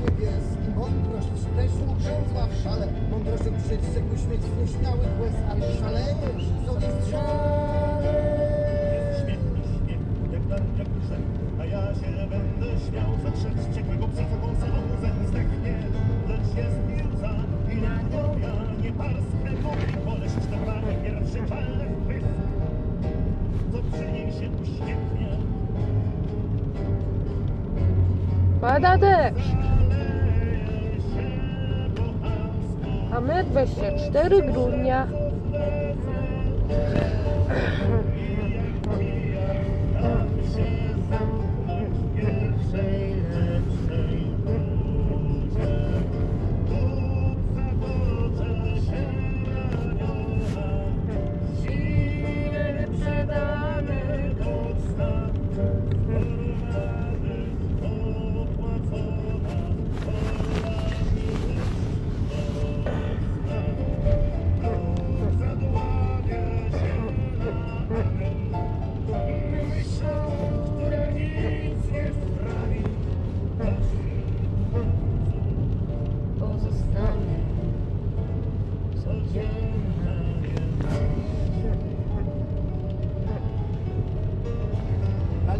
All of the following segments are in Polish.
szaleje wściekły pies I mądrość też ugrzęzła w szale Mądrością przedsięgły śmieć z nieśmiałych łez Ale szalejesz i sobie a ja się będę śmiał zetrzeć wściekłego psa, co kąsa obuzem zdechnie. Lecz jest mi łza i na nią ja nie parsknę mówi, boleść te rany, pierwszy czalny wpysk, co przy niej się uśmiechnie. Pada deszcz, chamsku, a my 24 grudnia.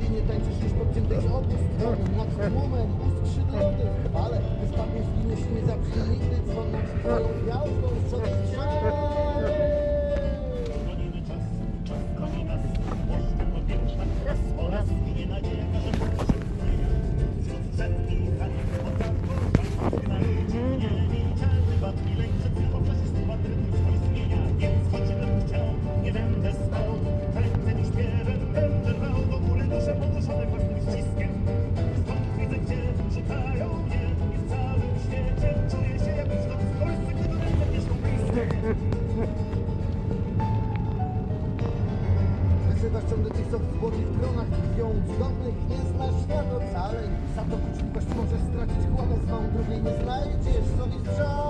Na linie tańczysz gdzieś podciętej z obu stron Nad tłumem uskrzydlonych Ale gdy spadniesz w linię się nie zabrzmi nigdy Dzwon nam z twoją gwiazdą sobie strzelamy! Co w złotych kronach tkwią Cudownych nie znasz świata wcale Za to uczciwość możesz stracić chłopę swą Drugiej nie znajdziesz sobie strzelamy!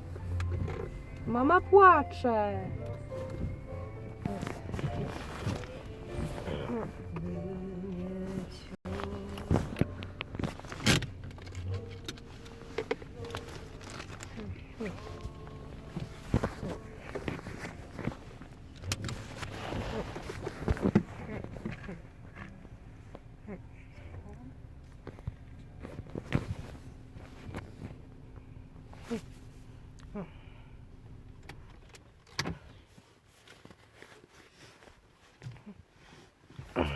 Mama płacze.